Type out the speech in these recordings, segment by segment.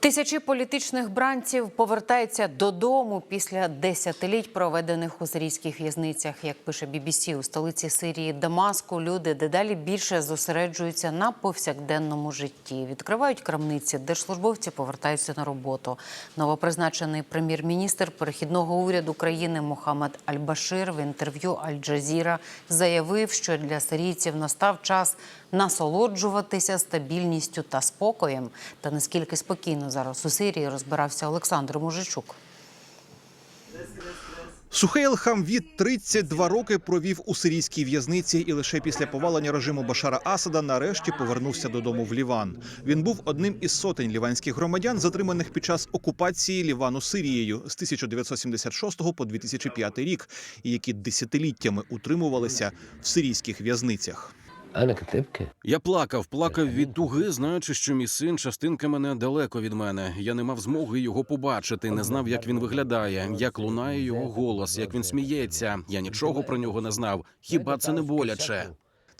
Тисячі політичних бранців повертаються додому після десятиліть, проведених у сирійських в'язницях. Як пише BBC, у столиці Сирії Дамаску люди дедалі більше зосереджуються на повсякденному житті. Відкривають крамниці, держслужбовці повертаються на роботу. Новопризначений прем'єр-міністр перехідного уряду країни Мохаммед Аль-Башир в інтерв'ю Аль-Джазіра заявив, що для сирійців настав час насолоджуватися стабільністю та спокоєм. Та наскільки спокійно зараз у Сирії розбирався Олександр Мужичук. Сухейл Хамвід 32 роки провів у сирійській в'язниці і лише після повалення режиму Башара Асада нарешті повернувся додому в Ліван. Він був одним із сотень ліванських громадян, затриманих під час окупації Лівану Сирією з 1976 по 2005 рік, і які десятиліттями утримувалися в сирійських в'язницях. Я плакав, плакав від туги, знаючи, що мій син частинка мене далеко від мене. Я не мав змоги його побачити, не знав, як він виглядає, як лунає його голос, як він сміється. Я нічого про нього не знав. Хіба це не боляче?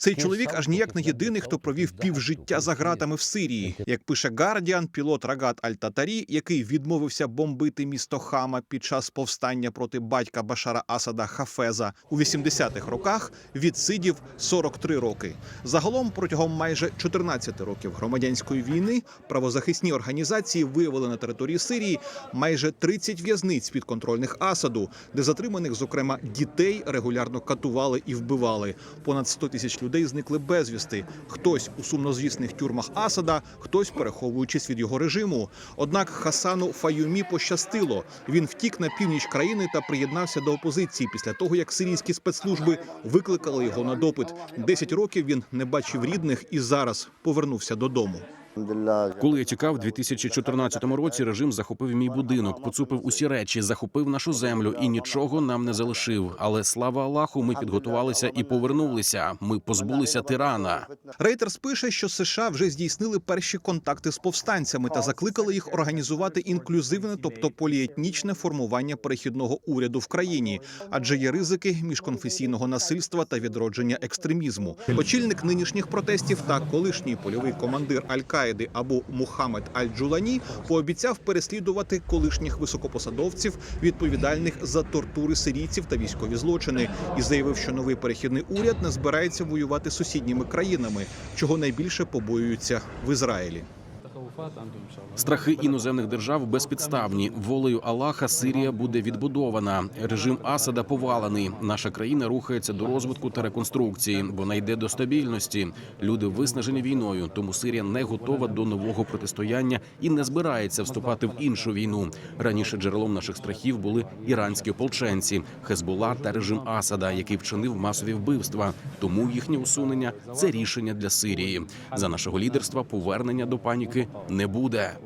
Цей чоловік аж ніяк не єдиний, хто провів півжиття за ґратами в Сирії. Як пише Гардіан, пілот Рагат Аль-Татарі, який відмовився бомбити місто Хама під час повстання проти батька Башара Асада Хафеза у 80-х роках, відсидів 43 роки. Загалом протягом майже 14 років громадянської війни правозахисні організації виявили на території Сирії майже 30 в'язниць підконтрольних Асаду, де затриманих, зокрема, дітей регулярно катували і вбивали. Понад 100 тисяч людей зникли безвісти. Хтось у сумнозвісних тюрмах Асада, хтось переховуючись від його режиму. Однак Хасану Фаюмі пощастило. Він втік на північ країни та приєднався до опозиції після того, як сирійські спецслужби викликали його на допит. Десять років він не бачив рідних і зараз повернувся додому. Коли я тікав у 2014 році, режим захопив мій будинок, поцупив усі речі, захопив нашу землю і нічого нам не залишив. Але слава Аллаху, ми підготувалися і повернулися. Ми позбулися тирана. Рейтерс пише, що США вже здійснили перші контакти з повстанцями та закликали їх організувати інклюзивне, тобто поліетнічне формування перехідного уряду в країні, адже є ризики міжконфесійного насильства та відродження екстремізму. Очільник нинішніх протестів та колишній польовий командир Аль-Каїди Абу Мухаммед Аль-Джулані пообіцяв переслідувати колишніх високопосадовців, відповідальних за тортури сирійців та військові злочини, і заявив, що новий перехідний уряд не збирається воювати з сусідніми країнами, чого найбільше побоюються в Ізраїлі. Страхи іноземних держав безпідставні. Волею Аллаха Сирія буде відбудована. Режим Асада повалений. Наша країна рухається до розвитку та реконструкції. Вона йде до стабільності. Люди виснажені війною, тому Сирія не готова до нового протистояння і не збирається вступати в іншу війну. Раніше джерелом наших страхів були іранські ополченці, Хезбула та режим Асада, який вчинив масові вбивства. Тому їхнє усунення це рішення для Сирії. За нашого лідерства повернення до паніки не буде.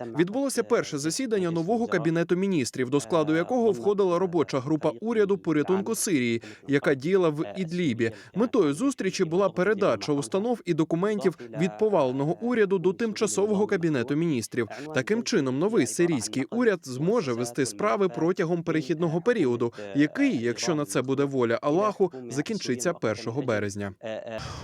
Відбулося перше засідання нового кабінету міністрів, до складу якого входила робоча група уряду порятунку Сирії, яка діяла в Ідлібі. Метою зустрічі була передача установ і документів від поваленого уряду до тимчасового кабінету міністрів. Таким чином, новий сирійський уряд зможе вести справи протягом перехідного періоду, який, якщо на це буде воля Аллаху, закінчиться 1 березня.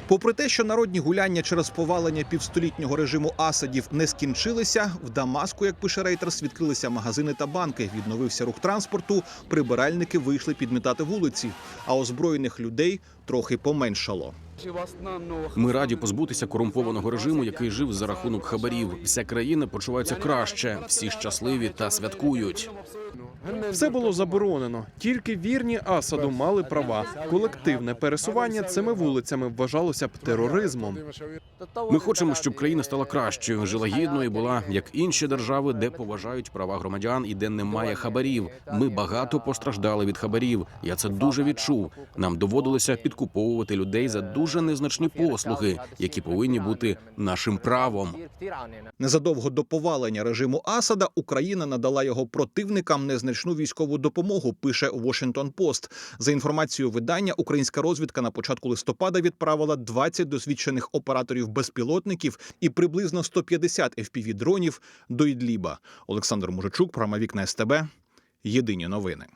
Попри те, що народні гуляння через повалення півстолітнього режиму Асадів не скінчилися, в Дамаску, як пише Рейтерс, відкрилися магазини та банки. Відновився рух транспорту. Прибиральники вийшли підмітати вулиці, а озброєних людей трохи поменшало. Ми раді позбутися корумпованого режиму, який жив за рахунок хабарів. Вся країна почувається краще, всі щасливі та святкують. Все було заборонено. Тільки вірні Асаду мали права. Колективне пересування цими вулицями вважалося б тероризмом. Ми хочемо, щоб країна стала кращою, жила гідно і була як інші держави, де поважають права громадян і де немає хабарів. Ми багато постраждали від хабарів. Я це дуже відчув. Нам доводилося підкуповувати людей за дуже незначні послуги, які повинні бути нашим правом. Незадовго до повалення режиму Асада Україна надала його противникам незначну військову допомогу. Пише Washington Post. За інформацією видання, українська розвідка на початку листопада відправила 20 досвідчених операторів безпілотників і приблизно 150 fpv дронів до Ідліба. Олександр Мужичук, програма Вікна СТБ. Єдині новини.